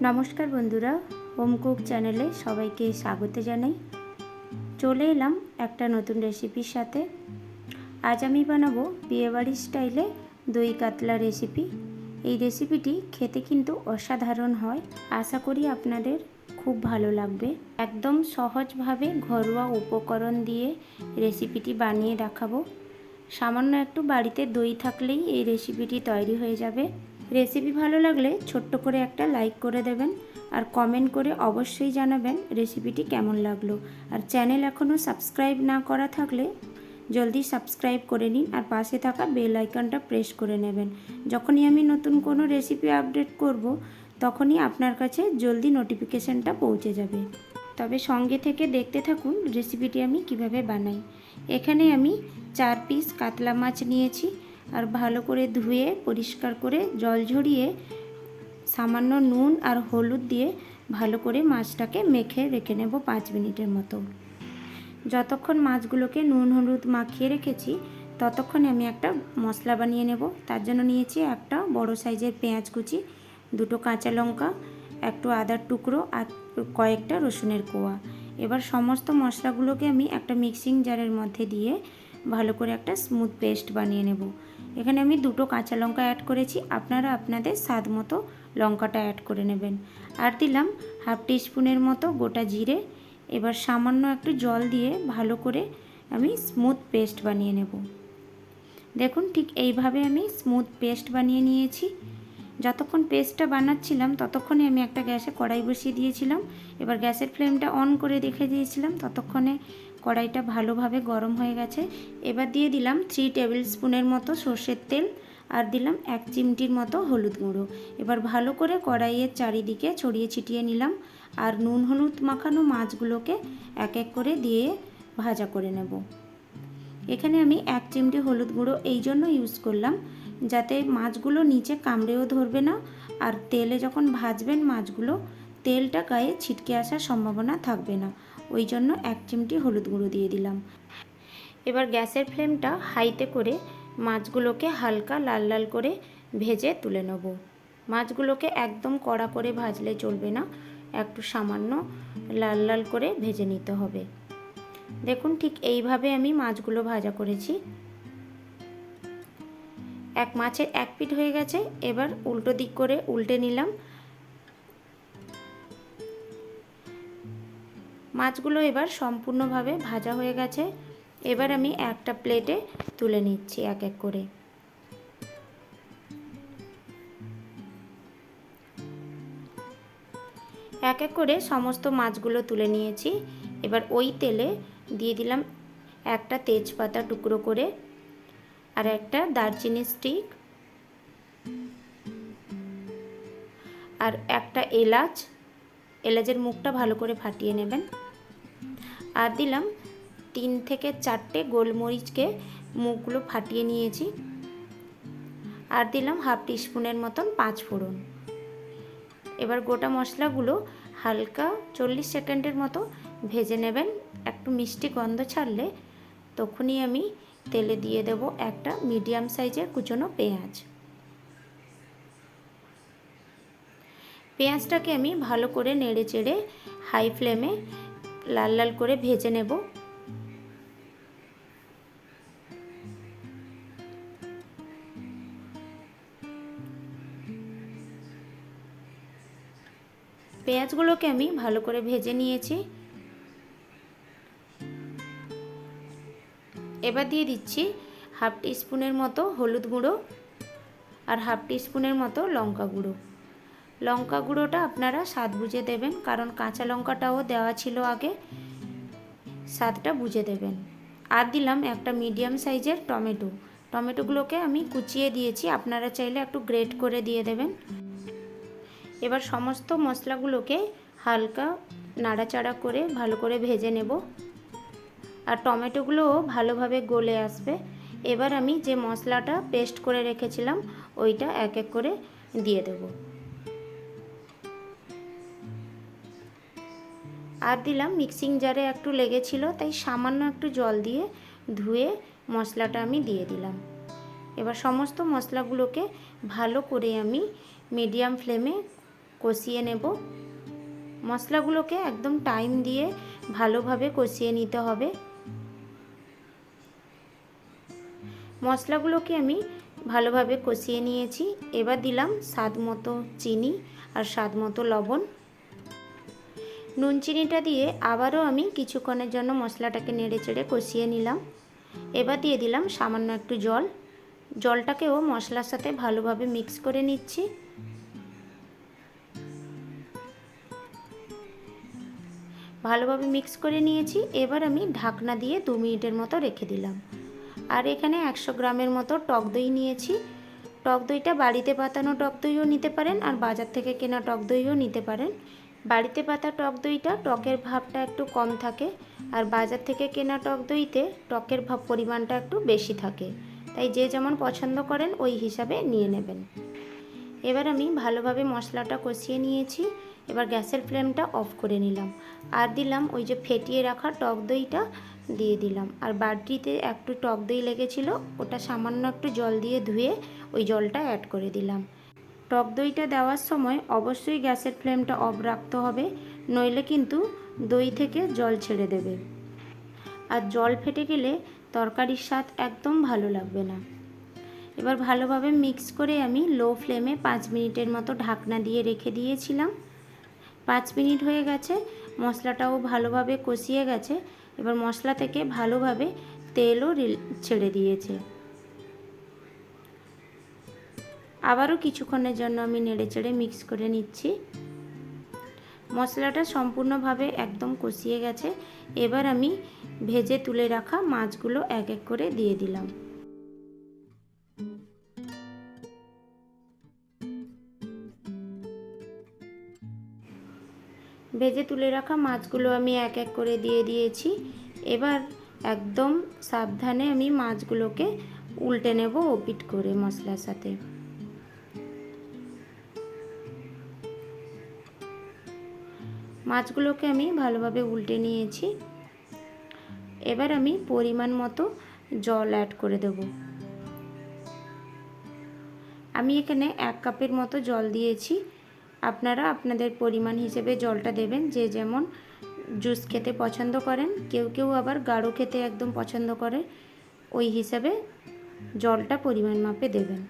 নমস্কার বন্ধুরা home cook চ্যানেলে সবাইকে স্বাগত জানাই। চলে এলাম একটা নতুন রেসিপির সাথে। আজ আমি বানাবো বিয়েবাড়ির স্টাইলে দই কাতলা রেসিপি এই রেসিপিটি খেতে কিন্তু অসাধারণ হয়। আশা করি আপনাদের খুব ভালো লাগবে। একদম সহজভাবে ঘরোয়া উপকরণ দিয়ে রেসিপিটি বানিয়ে দেখাবো। সামান্য একটু বাড়িতে দই থাকলেই এই রেসিপিটি তৈরি হয়ে যাবে। রেসিপি ভালো লাগলে ছোট্ট করে একটা লাইক করে দেবেন আর কমেন্ট করে অবশ্যই জানাবেন রেসিপিটি কেমন লাগল। আর চ্যানেল এখনও সাবস্ক্রাইব না করা থাকলে জলদি সাবস্ক্রাইব করে নিন আর পাশে থাকা বেল আইকনটা প্রেস করে নেবেন। যখনই আমি নতুন কোনো রেসিপি আপডেট করব, তখনই আপনার কাছে জলদি নোটিফিকেশানটা পৌঁছে যাবে। তবে সঙ্গে থেকে দেখতে থাকুন রেসিপিটি আমি কীভাবে বানাই। এখানে আমি চার পিস কাতলা মাছ নিয়েছি। আর ভালো করে ধুয়ে, পরিষ্কার করে জল ঝরিয়ে, সামান্য নুন আর হলুদ দিয়ে ভালো করে মাছটাকে মেখে রেখে নেব পাঁচ মিনিটের মতো। যতক্ষণ মাছগুলোকে নুন, হলুদ মাখিয়ে রেখেছি, ততক্ষণে আমি একটা মশলা বানিয়ে নেব। তার জন্য নিয়েছি একটা বড় সাইজের পেঁয়াজ কুচি, দুটো কাঁচা লঙ্কা, একটু আদার টুকরো আর কয়েকটা রসুনের কোয়া। এবার সমস্ত মশলাগুলোকে আমি একটা মিক্সিং জারের মধ্যে দিয়ে ভালো করে একটা স্মুথ পেস্ট বানিয়ে নেব। এখানে আমি দুটো কাঁচা লঙ্কা অ্যাড করেছি। আপনারা আপনাদের স্বাদ মতো লঙ্কাটা অ্যাড করে নেবেন। আর দিলাম হাফ টিস্পুনের মতো গোটা জিরে। এবার সামান্য একটু জল দিয়ে ভালো করে আমি স্মুথ পেস্ট বানিয়ে নেব। দেখুন ঠিক এইভাবে আমি স্মুথ পেস্ট বানিয়ে নিয়েছি। যতক্ষণ পেস্টটা বানাচ্ছিলাম, ততক্ষণে আমি একটা গ্যাসে কড়াই বসিয়ে দিয়েছিলাম। এবার গ্যাসের ফ্লেমটা অন করে রেখে দিয়েছিলাম। ততক্ষণে কড়াইটা ভালোভাবে গরম হয়ে গেছে। এবার দিয়ে দিলাম থ্রি টেবিল স্পুনের মতো সর্ষের তেল আর দিলাম এক চিমটির মতো হলুদ গুঁড়ো। এবার ভালো করে কড়াইয়ের চারিদিকে ছড়িয়ে ছিটিয়ে নিলাম আর নুন হলুদ মাখানো মাছগুলোকে এক এক করে দিয়ে ভাজা করে নেব। এখানে আমি এক চিমটি হলুদ গুঁড়ো এই জন্য ইউজ করলাম যাতে মাছগুলো নিচে কামড়েও ধরবে না আর তেলে যখন ভাজবেন মাছগুলো, তেলটা গায়ে ছিটকে আসার সম্ভাবনা থাকবে না। ওই জন্য এক চিমটি হলুদ গুঁড়ো দিয়ে দিলাম। এবার গ্যাসের ফ্লেমটা হাইতে করে মাছগুলোকে হালকা লাল লাল করে ভেজে তুলে নেব। মাছগুলোকে একদম কড়া করে ভাজলে চলবে না, একটু সামান্য লাল লাল করে ভেজে নিতে হবে। দেখুন ঠিক এইভাবে আমি মাছগুলো ভাজা করেছি। এক মাছের এক পিঠ হয়ে গেছে, এবার উল্টো দিক করে উল্টে নিলাম। মাছগুলো এবার সম্পূর্ণভাবে ভাজা হয়ে গেছে। এবার আমি একটা প্লেটে তুলে নিচ্ছি এক এক করে। এক এক করে সমস্ত মাছগুলো তুলে নিয়েছি। এবার ওই তেলে দিয়ে দিলাম একটা তেজপাতা টুকরো করে আর একটা দারচিনি স্টিক আর একটা এলাচ। এলাচের মুখটা ভালো করে ফাটিয়ে নেবেন। আর দিলাম তিন থেকে চারটে গোলমরিচকে মুখগুলো ফাটিয়ে নিয়েছি। আর দিলাম হাফ টিস্পুনের মতন পাঁচ ফোড়ন। এবার গোটা মশলাগুলো হালকা চল্লিশ সেকেন্ডের মতো ভেজে নেবেন। একটু মিষ্টি গন্ধ ছাড়লে তখনই আমি তেলে দিয়ে দেব একটা মিডিয়াম সাইজের কুচনো পেঁয়াজ। পেঁয়াজটাকে আমি ভালো করে নেড়ে চেড়ে হাই ফ্লেমে লাল লাল করে ভেজে নেব। পেঁয়াজগুলোকে আমি ভালো করে ভেজে নিয়েছি। এবার দিয়ে দিচ্ছি হাফ টিস্পুনের মতো হলুদ গুঁড়ো আর হাফ টিস্পুনের মতো লঙ্কা গুঁড়ো। লঙ্কা গুঁড়োটা আপনারা স্বাদ বুঝে দেবেন, কারণ কাঁচা লঙ্কাটাও দেওয়া ছিল আগে। স্বাদটা বুঝে দেবেন। আর দিলাম একটা মিডিয়াম সাইজের টমেটো। টমেটোগুলোকে আমি কুচিয়ে দিয়েছি, আপনারা চাইলে একটু গ্রেট করে দিয়ে দেবেন। এবার সমস্ত মশলাগুলোকে হালকা নাড়াচাড়া করে ভালো করে ভেজে নেব। আর টমেটোগুলোও ভালোভাবে গলে আসবে। এবার আমি যে মশলাটা পেস্ট করে রেখেছিলাম, ওইটা এক এক করে দিয়ে দেব। আর দিলাম মিক্সিং জারে একটু লেগেছিল, তাই সামান্য একটু জল দিয়ে ধুয়ে মশলাটা আমি দিয়ে দিলাম। এবার সমস্ত মশলাগুলোকে ভালো করে আমি মিডিয়াম ফ্লেমে কষিয়ে নেব। মশলাগুলোকে একদম টাইম দিয়ে ভালোভাবে কষিয়ে নিতে হবে। মশলাগুলোকে আমি ভালোভাবে কষিয়ে নিয়েছি। এবার দিলাম স্বাদ মতো চিনি আর স্বাদ মতো লবণ। নুন চিনিটা দিয়ে আবারও আমি কিছুক্ষণের জন্য মশলাটাকে নেড়ে চেড়ে কষিয়ে নিলাম। এবার দিয়ে দিলাম সামান্য একটু জল। জলটাকেও মশলার সাথে ভালোভাবে মিক্স করে নিচ্ছি। ভালোভাবে মিক্স করে নিয়েছি। এবার আমি ঢাকনা দিয়ে দু মিনিটের মতো রেখে দিলাম। আর এখানে একশো গ্রামের মতো টক দই নিয়েছি। টক দইটা বাড়িতে পাতানো টক দইও নিতে পারেন আর বাজার থেকে কেনা টক দইও নিতে পারেন। বাড়িতে পাতা টক দইটা, টকের ভাবটা একটু কম থাকে। আর বাজার থেকে কেনা টক দইতে টকের ভাব পরিমাণটা একটু বেশি থাকে। তাই যে যেমন পছন্দ করেন, ওই হিসাবে নিয়ে নেবেন। এবার আমি ভালোভাবে মশলাটা কষিয়ে নিয়েছি। এবার গ্যাসের ফ্লেমটা অফ করে নিলাম। আর দিলাম ওই যে ফেটিয়ে রাখা টক দইটা দিয়ে দিলাম। আর বাটিতে একটু টক দই লেগেছিল, ওটা সামান্য একটু জল দিয়ে ধুয়ে ওই জলটা অ্যাড করে দিলাম। টক দইটা দেওয়ার সময় অবশ্যই গ্যাসের ফ্লেমটা অফ রাখতে হবে, নইলে কিন্তু দই থেকে জল ছেড়ে দেবে। আর জল ফেটে গেলে তরকারির স্বাদ একদম ভালো লাগবে না। এবার ভালোভাবে মিক্স করে আমি লো ফ্লেমে পাঁচ মিনিটের মতো ঢাকনা দিয়ে রেখে দিয়েছিলাম। পাঁচ মিনিট হয়ে গেছে, মশলাটাও ভালোভাবে কষিয়ে গেছে। এবার মশলা থেকে ভালোভাবে তেলও ছেড়ে দিয়েছে। আবারও কিছুক্ষণের জন্য আমি নেড়ে চেড়ে মিক্স করে নিচ্ছি। মশলাটা সম্পূর্ণভাবে একদম কষিয়ে গেছে। এবার আমি ভেজে তুলে রাখা মাছগুলো এক এক করে দিয়ে দিলাম। ভেজে তুলে রাখা মাছগুলো আমি এক এক করে দিয়ে দিয়েছি। এবার একদম সাবধানে আমি মাছগুলোকে উল্টে নেব ওপিট করে মশলার সাথে। মাছগুলোকে আমি ভালোভাবে উল্টে নিয়েছি। এবার আমি পরিমাণ মতো জল অ্যাড করে দেব। আমি এখানে এক কাপের মতো জল দিয়েছি। আপনারা আপনাদের পরিমাণ হিসেবে জলটা দেবেন, যে যেমন জুস খেতে পছন্দ করেন, কেউ কেউ আবার গাঢ় খেতে একদম পছন্দ করে, ওই হিসাবে জলটা পরিমাণ মাপে দেবেন।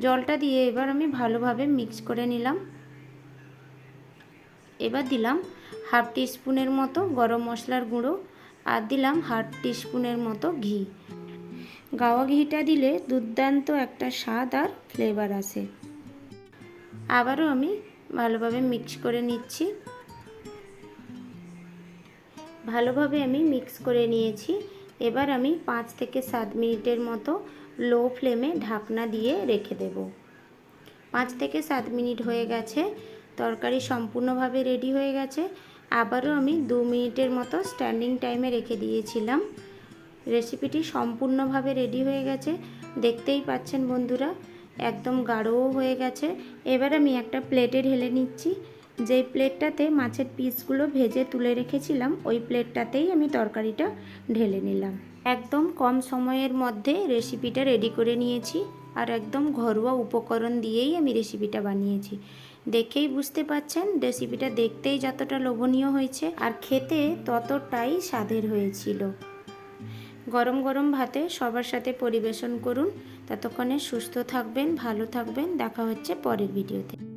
জলটা দিয়ে এবার আমি ভালোভাবে মিক্স করে নিলাম। এবার দিলাম হাফ টিস্পুনের মতো গরম মশলার গুঁড়ো আর দিলাম হাফ টিস্পুনের মতো ঘি। গাওয়া ঘিটা দিলে দুর্দান্ত একটা স্বাদ আর ফ্লেভার আসে। আবারও আমি ভালোভাবে মিক্স করে নিচ্ছি। ভালোভাবে আমি মিক্স করে নিয়েছি। এবার আমি পাঁচ থেকে সাত মিনিটের মতো লো ফ্লেমে ঢাকনা দিয়ে রেখে দেব। পাঁচ থেকে সাত মিনিট হয়ে গেছে। তরকারি সম্পূর্ণভাবে রেডি হয়ে গেছে। আবারও আমি দু মিনিটের মতো স্ট্যান্ডিং টাইমে রেখে দিয়েছিলাম। রেসিপিটি সম্পূর্ণভাবে রেডি হয়ে গেছে। দেখতেই পাচ্ছেন বন্ধুরা, একদম গাঢ়ও হয়ে গেছে। এবার আমি একটা প্লেটে ঢেলে নিচ্ছি। যেই প্লেটটাতে মাছের পিসগুলো ভেজে তুলে রেখেছিলাম, ওই প্লেটটাতেই আমি তরকারিটা ঢেলে নিলাম। একদম কম সময়ের মধ্যে রেসিপিটা রেডি করে নিয়েছি। আর একদম ঘরোয়া উপকরণ দিয়েই আমি রেসিপিটা বানিয়েছি। দেখেই বুঝতে পাচ্ছেন রেসিপিটা দেখতেই যতটা লোভনীয় হয়েছে আর খেতে ততটাই স্বাদের হয়েছিল। গরম গরম ভাতে সবার সাথে পরিবেশন করুন। ততক্ষণে সুস্থ থাকবেন, ভালো থাকবেন। দেখা হচ্ছে পরের ভিডিওতে